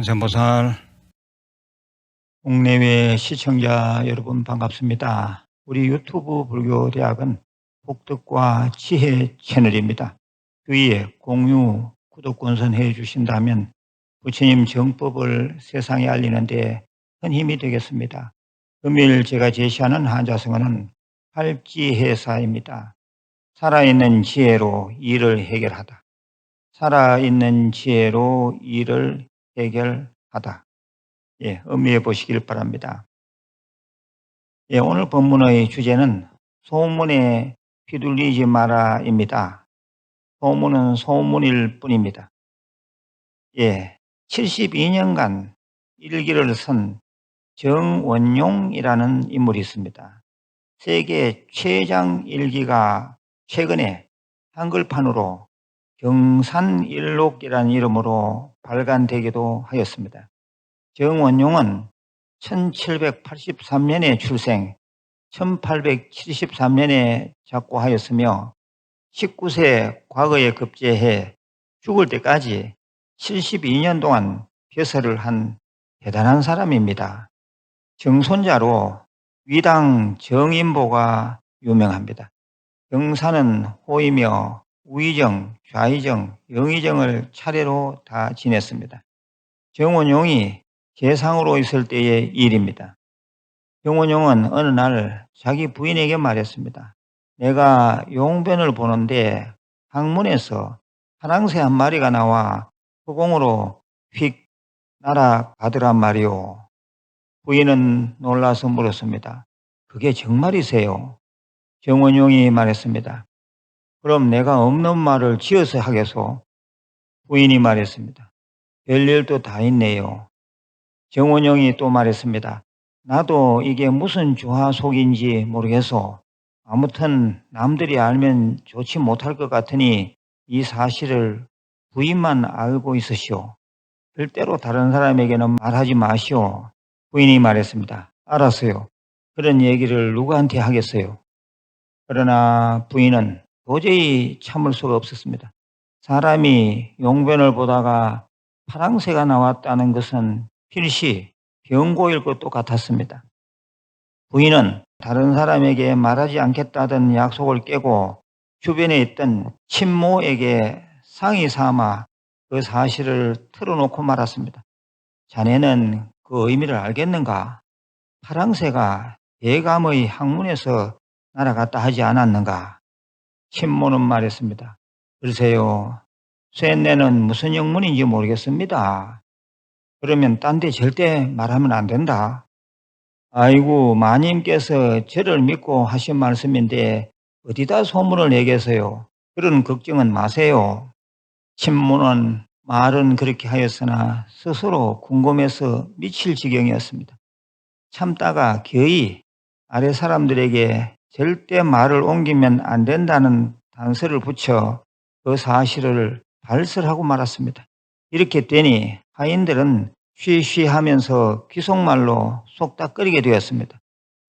한산보살 국내외 시청자 여러분 반갑습니다. 우리 유튜브 불교대학은 복덕과 지혜 채널입니다. 주위에 공유, 구독 권선해 주신다면 부처님 정법을 세상에 알리는 데 큰 힘이 되겠습니다. 금일 제가 제시하는 한자성어는 팔지해사입니다. 살아있는 지혜로 일을 해결하다. 살아있는 지혜로 일을 해결하다. 예, 음미해 보시길 바랍니다. 예, 오늘 본문의 주제는 소문에 휘둘리지 마라입니다. 소문은 소문일 뿐입니다. 예, 72년간 일기를 쓴 정원용이라는 인물이 있습니다. 세계 최장 일기가 최근에 한글판으로 경산일록이라는 이름으로 발간되기도 하였습니다. 정원용은 1783년에 출생, 1873년에 작고하였으며 19세 과거에 급제해 죽을 때까지 72년 동안 벼슬을 한 대단한 사람입니다. 정손자로 위당 정인보가 유명합니다. 경사는 호이며 우의정, 좌의정, 영의정을 차례로 다 지냈습니다. 정원용이 개상으로 있을 때의 일입니다. 정원용은 어느 날 자기 부인에게 말했습니다. 내가 용변을 보는데 항문에서 파랑새 한 마리가 나와 허공으로 휙 날아가더란 말이오. 부인은 놀라서 물었습니다. 그게 정말이세요? 정원용이 말했습니다. 그럼 내가 없는 말을 지어서 하겠소? 부인이 말했습니다. 별일도 다 있네요. 정원용이 또 말했습니다. 나도 이게 무슨 주화 속인지 모르겠소. 아무튼 남들이 알면 좋지 못할 것 같으니 이 사실을 부인만 알고 있으시오. 절대로 다른 사람에게는 말하지 마시오. 부인이 말했습니다. 알았어요. 그런 얘기를 누구한테 하겠어요? 그러나 부인은 도저히 참을 수가 없었습니다. 사람이 용변을 보다가 파랑새가 나왔다는 것은 필시 경고일 것도 같았습니다. 부인은 다른 사람에게 말하지 않겠다던 약속을 깨고 주변에 있던 친모에게 상의 삼아 그 사실을 털어놓고 말았습니다. 자네는 그 의미를 알겠는가? 파랑새가 예감의 항문에서 날아갔다 하지 않았는가? 친모는 말했습니다. 글쎄요, 쇠내는 무슨 영문인지 모르겠습니다. 그러면 딴 데 절대 말하면 안 된다. 아이고, 마님께서 저를 믿고 하신 말씀인데 어디다 소문을 내겠어요? 그런 걱정은 마세요. 친모는 말은 그렇게 하였으나 스스로 궁금해서 미칠 지경이었습니다. 참다가 겨이 아래 사람들에게 절대 말을 옮기면 안 된다는 단서를 붙여 그 사실을 발설하고 말았습니다. 이렇게 되니 하인들은 쉬쉬 하면서 귀속말로 속닥거리게 되었습니다.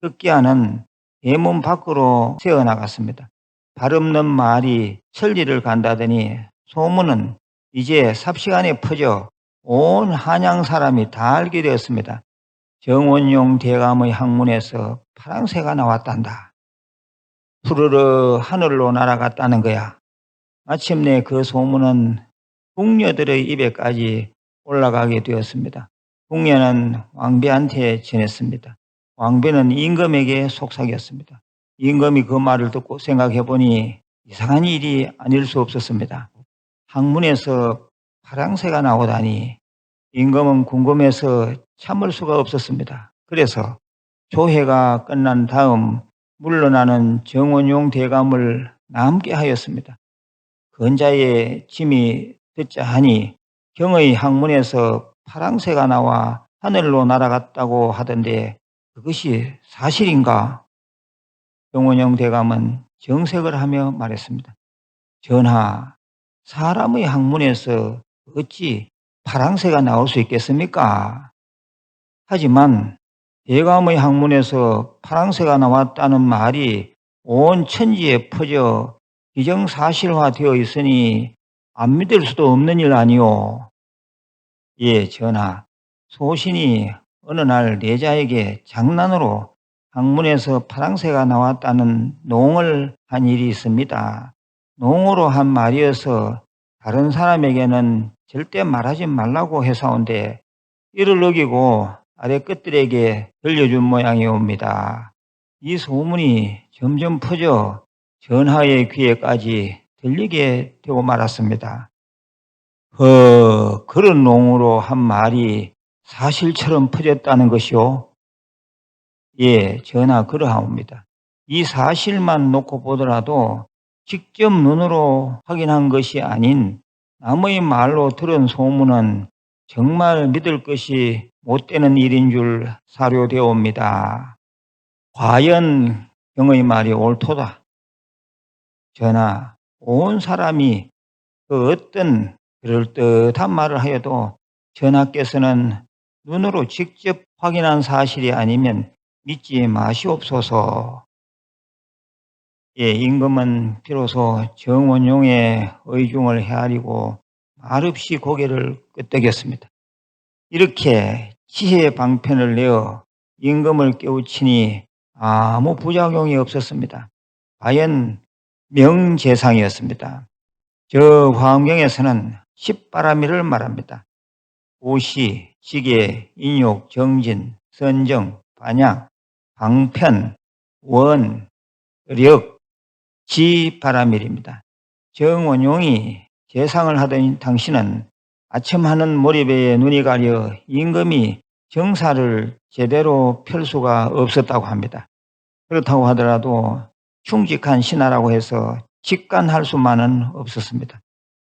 급기야는 대문 밖으로 새어나갔습니다. 발없는 말이 천리를 간다더니 소문은 이제 삽시간에 퍼져 온 한양 사람이 다 알게 되었습니다. 정원용 대감의 학문에서 파랑새가 나왔단다. 푸르르 하늘로 날아갔다는 거야. 마침내 그 소문은 궁녀들의 입에까지 올라가게 되었습니다. 궁녀는 왕비한테 전했습니다. 왕비는 임금에게 속삭였습니다. 임금이 그 말을 듣고 생각해 보니 이상한 일이 아닐 수 없었습니다. 학문에서 파랑새가 나오다니 임금은 궁금해서 참을 수가 없었습니다. 그래서 조회가 끝난 다음 물러나는 정원용 대감을 남게 하였습니다. 건자의 짐이 듣자 하니 경의 학문에서 파랑새가 나와 하늘로 날아갔다고 하던데 그것이 사실인가? 정원용 대감은 정색을 하며 말했습니다. 전하, 사람의 학문에서 어찌 파랑새가 나올 수 있겠습니까? 하지만 대감의 학문에서 파랑새가 나왔다는 말이 온 천지에 퍼져 기정사실화 되어 있으니 안 믿을 수도 없는 일 아니오. 예, 전하. 소신이 어느 날 내자에게 장난으로 방문에서 파랑새가 나왔다는 농을 한 일이 있습니다. 농으로 한 말이어서 다른 사람에게는 절대 말하지 말라고 해사온데 이를 어기고 아래 끝들에게 들려준 모양이 옵니다. 이 소문이 점점 퍼져 전하의 귀에까지 들리게 되고 말았습니다. 어, 그런 농으로 한 말이 사실처럼 퍼졌다는 것이요. 예, 전하 그러하옵니다. 이 사실만 놓고 보더라도 직접 눈으로 확인한 것이 아닌 남의 말로 들은 소문은 정말 믿을 것이 못 되는 일인 줄 사료되옵니다. 과연 경의 말이 옳도다. 전하, 온 사람이 그 어떤 그럴듯한 말을 하여도 전하께서는 눈으로 직접 확인한 사실이 아니면 믿지 마시옵소서. 예, 임금은 비로소 정원용의 의중을 헤아리고 말없이 고개를 끄덕였습니다. 이렇게 지혜 방편을 내어 임금을 깨우치니 아무 부작용이 없었습니다. 과연 명재상이었습니다. 저 화엄경에서는 십바라미를 말합니다. 오시, 지계, 인욕, 정진, 선정, 반약, 방편, 원, 력, 지바라밀입니다. 정원용이 재상을 하던 당신은 아침 하는 몰입에 눈이 가려 임금이 정사를 제대로 펼 수가 없었다고 합니다. 그렇다고 하더라도 충직한 신하라고 해서 직관할 수만은 없었습니다.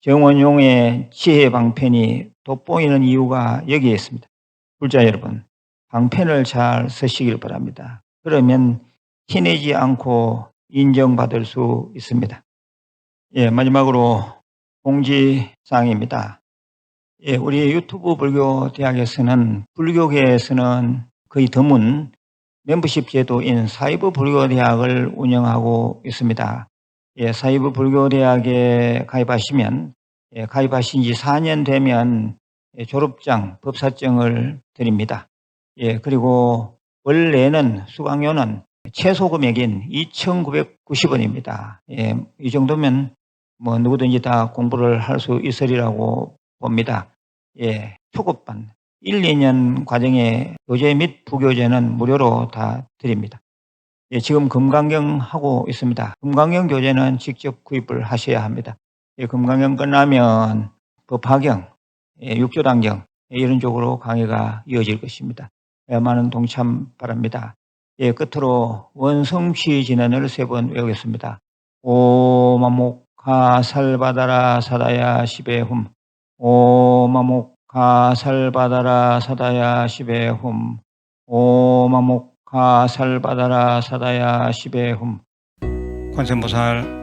정원용의 지혜 방편이 돋보이는 이유가 여기에 있습니다. 불자 여러분, 방편을 잘 쓰시길 바랍니다. 그러면 티내지 않고 인정받을 수 있습니다. 예, 마지막으로 공지사항입니다. 예, 우리 유튜브 불교 대학에서는 불교계에서는 거의 드문 멤버십 제도인 사이버 불교 대학을 운영하고 있습니다. 예, 사이버 불교 대학에 가입하시면 예, 가입하신 지 4년 되면 예, 졸업장, 법사증을 드립니다. 예, 그리고 원래는 수강료는 최소 금액인 2,990원입니다. 예, 이 정도면 뭐 누구든지 다 공부를 할 수 있으리라고 봅니다. 예, 초급반 1, 2년 과정의 교재 및 부교재는 무료로 다 드립니다. 예, 지금 금강경 하고 있습니다. 금강경 교재는 직접 구입을 하셔야 합니다. 예, 금강경 끝나면 법화경, 예, 육조단경 예, 이런 쪽으로 강의가 이어질 것입니다. 예, 많은 동참 바랍니다. 예, 끝으로 원성취 진언을 세 번 외우겠습니다. 오마목 가살바다라 사다야 시베훔 오마목 가살바다라 사다야 시베훔 오마목 가살바다라 사다야 시베훔 관세음보살